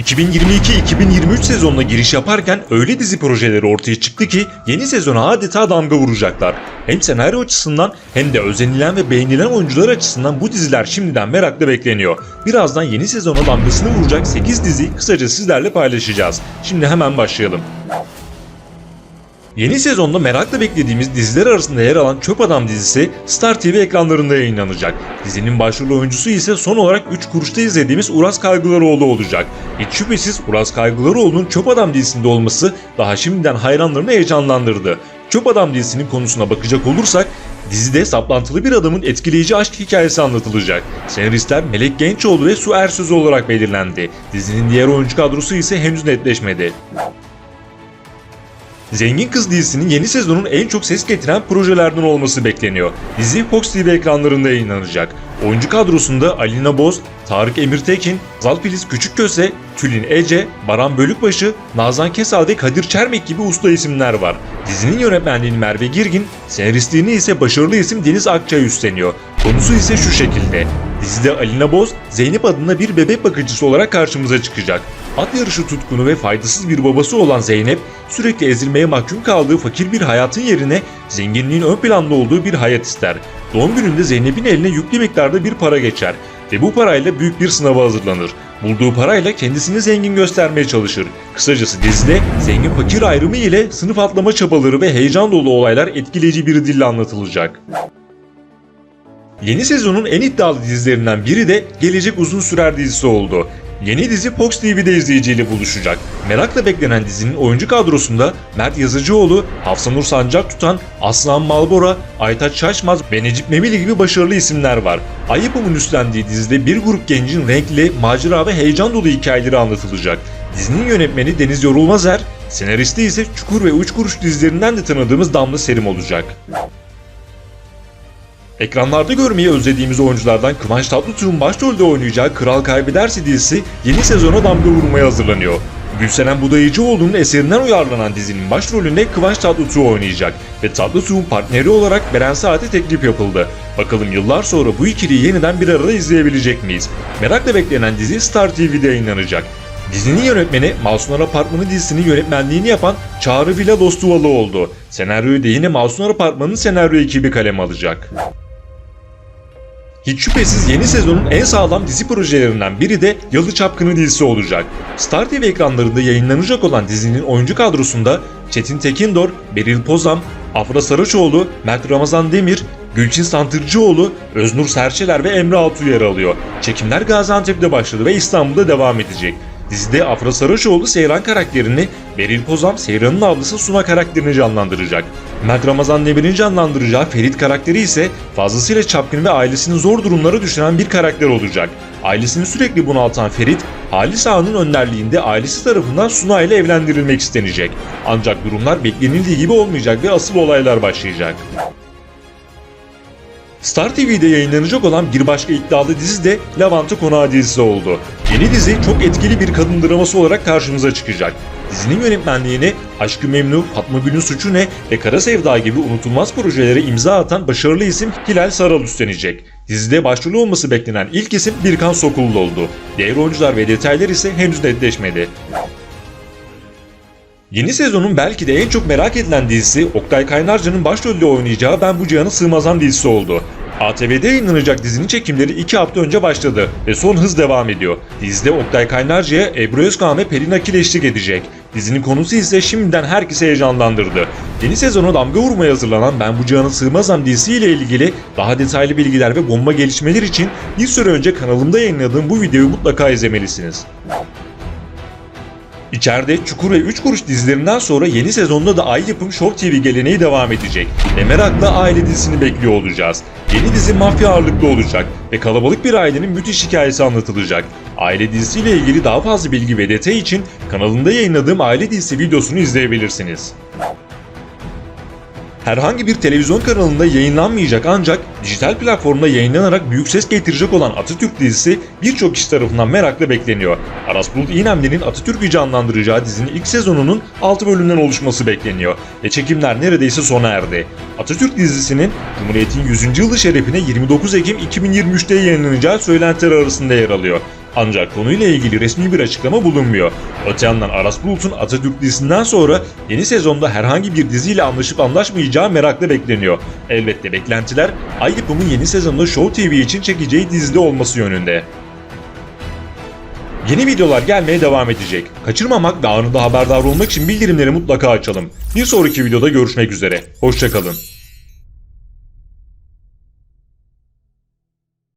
2022-2023 sezonuna giriş yaparken öyle dizi projeleri ortaya çıktı ki yeni sezona adeta damga vuracaklar. Hem senaryo açısından hem de özenilen ve beğenilen oyuncular açısından bu diziler şimdiden merakla bekleniyor. Birazdan yeni sezona damgasını vuracak 8 dizi kısaca sizlerle paylaşacağız. Şimdi hemen başlayalım. Yeni sezonda merakla beklediğimiz diziler arasında yer alan Çöp Adam dizisi Star TV ekranlarında yayınlanacak. Dizinin başrol oyuncusu ise son olarak 3 kuruşta izlediğimiz Uras Kaygılaroğlu olacak. Hiç şüphesiz Uras Kaygılaroğlu'nun Çöp Adam dizisinde olması daha şimdiden hayranlarını heyecanlandırdı. Çöp Adam dizisinin konusuna bakacak olursak Dizide saplantılı bir adamın etkileyici aşk hikayesi anlatılacak. Senaristler Melek Gençoğlu ve Su Ersöz olarak belirlendi. Dizinin diğer oyuncu kadrosu ise henüz netleşmedi. Zengin Kız dizisinin yeni sezonun en çok ses getiren projelerden olması bekleniyor. Dizi Fox TV ekranlarında yayınlanacak. Oyuncu kadrosunda Alina Boz, Tarık Emirtekin, Zalpilis Küçükköse, Tülin Ece, Baran Bölükbaşı, Nazan Kesal ve Kadir Çermek gibi usta isimler var. Dizinin yönetmenliğini Merve Girgin, senaristliğini ise başarılı isim Deniz Akçay üstleniyor. Konusu ise şu şekilde. Dizide Alina Boz, Zeynep adında bir bebek bakıcısı olarak karşımıza çıkacak. At yarışı tutkunu ve faydasız bir babası olan Zeynep, sürekli ezilmeye mahkum kaldığı fakir bir hayatın yerine zenginliğin ön planda olduğu bir hayat ister. Doğum gününde Zeynep'in eline yüklü miktarda bir para geçer ve bu parayla büyük bir sınava hazırlanır. Bulduğu parayla kendisini zengin göstermeye çalışır. Kısacası dizide zengin fakir ayrımı ile sınıf atlama çabaları ve heyecan dolu olaylar etkileyici bir dille anlatılacak. Yeni sezonun en iddialı dizilerinden biri de Gelecek Uzun Sürer dizisi oldu. Yeni dizi Fox TV'de izleyiciyle buluşacak. Merakla beklenen dizinin oyuncu kadrosunda Mert Yazıcıoğlu, Hafsanur Sancak tutan Aslan Malbora, Aytaç Şaşmaz ve Necip Memili gibi başarılı isimler var. Ay üstlendiği dizide bir grup gencin renkli, macera ve heyecan dolu hikayeleri anlatılacak. Dizinin yönetmeni Deniz Yorulmazer, senaristi ise Çukur ve Üç Kuruş dizilerinden de tanıdığımız Damla Serim olacak. Ekranlarda görmeyi özlediğimiz oyunculardan Kıvanç Tatlıtuğ'un başrolde oynayacağı Kral Kaybederse dizisi yeni sezona damga vurmaya hazırlanıyor. Gülseren Budayıcıoğlu'nun eserinden uyarlanan dizinin başrolünde Kıvanç Tatlıtuğ oynayacak ve Tatlıtuğ'un partneri olarak Beren Saat'e teklif yapıldı. Bakalım yıllar sonra bu ikiliyi yeniden bir arada izleyebilecek miyiz? Merakla beklenen dizi Star TV'de yayınlanacak. Dizinin yönetmeni Masunar Apartmanı dizisinin yönetmenliğini yapan Çağrı Villa Dostuvalı oldu. Senaryoyu da yine Masunar Apartmanı'nın senaryo ekibi kaleme alacak. Hiç şüphesiz yeni sezonun en sağlam dizi projelerinden biri de Yalı Çapkını dizisi olacak. Star TV ekranlarında yayınlanacak olan dizinin oyuncu kadrosunda Çetin Tekindor, Beril Pozam, Afra Saraçoğlu, Mert Ramazan Demir, Gülçin Santırcıoğlu, Öznur Serçeler ve Emre Altuğ yer alıyor. Çekimler Gaziantep'te başladı ve İstanbul'da devam edecek. Dizide Afra Saraçoğlu Seyran karakterini, Beril Pozam Seyran'ın ablası Suna karakterini canlandıracak. Mert Ramazan Demir'in canlandıracağı Ferit karakteri ise fazlasıyla çapkın ve ailesini zor durumlara düşüren bir karakter olacak. Ailesini sürekli bunaltan Ferit, Halis Ağa'nın önderliğinde ailesi tarafından Suna ile evlendirilmek istenecek. Ancak durumlar beklenildiği gibi olmayacak ve asıl olaylar başlayacak. Star TV'de yayınlanacak olan bir başka iddialı dizi de Lavanta Konağı dizisi oldu. Yeni dizi çok etkili bir kadın draması olarak karşımıza çıkacak. Dizinin yönetmenliğini Aşkı Memnu, Fatma Gül'ün Suçu Ne ve Kara Sevda gibi unutulmaz projelere imza atan başarılı isim Hilal Saral üstlenecek. Dizide başrolü olması beklenen ilk isim Birkan Sokullu oldu. Diğer oyuncular ve detaylar ise henüz netleşmedi. Yeni sezonun belki de en çok merak edilen dizisi Oktay Kaynarca'nın başrolde oynayacağı Ben Bu Cihana Sığmazam dizisi oldu. ATV'de yayınlanacak dizinin çekimleri 2 hafta önce başladı ve son hız devam ediyor. Dizide Oktay Kaynarca'ya Ebru Özkan ve Pelin Akil eşlik edecek. Dizinin konusu ise şimdiden herkesi heyecanlandırdı. Yeni sezona damga vurmaya hazırlanan Ben Bu Cihana Sığmazam dizisiyle ilgili daha detaylı bilgiler ve bomba gelişmeler için bir süre önce kanalımda yayınladığım bu videoyu mutlaka izlemelisiniz. İçeride Çukur ve 3 Kuruş dizilerinden sonra yeni sezonda da Ay Yapım Show TV geleneği devam edecek. Ve merakla aile dizisini bekliyor olacağız. Yeni dizi mafya ağırlıklı olacak ve kalabalık bir ailenin müthiş hikayesi anlatılacak. Aile dizisiyle ilgili daha fazla bilgi ve detay için kanalımda yayınladığım aile dizisi videosunu izleyebilirsiniz. Herhangi bir televizyon kanalında yayınlanmayacak ancak dijital platformda yayınlanarak büyük ses getirecek olan Atatürk dizisi birçok kişi tarafından merakla bekleniyor. Aras Bulut İynemli'nin Atatürk'ü canlandıracağı dizinin ilk sezonunun 6 bölümden oluşması bekleniyor ve çekimler neredeyse sona erdi. Atatürk dizisinin Cumhuriyet'in 100. yılı şerefine 29 Ekim 2023'te yayınlanacağı söylentiler arasında yer alıyor. Ancak konuyla ilgili resmi bir açıklama bulunmuyor. Öte yandan Aras Bulut'un Atatürk dizisinden sonra yeni sezonda herhangi bir diziyle anlaşıp anlaşmayacağı merakla bekleniyor. Elbette beklentiler Ay Yapım'ın yeni sezonda Show TV için çekeceği dizide olması yönünde. Yeni videolar gelmeye devam edecek. Kaçırmamak ve anında haberdar olmak için bildirimleri mutlaka açalım. Bir sonraki videoda görüşmek üzere. Hoşçakalın.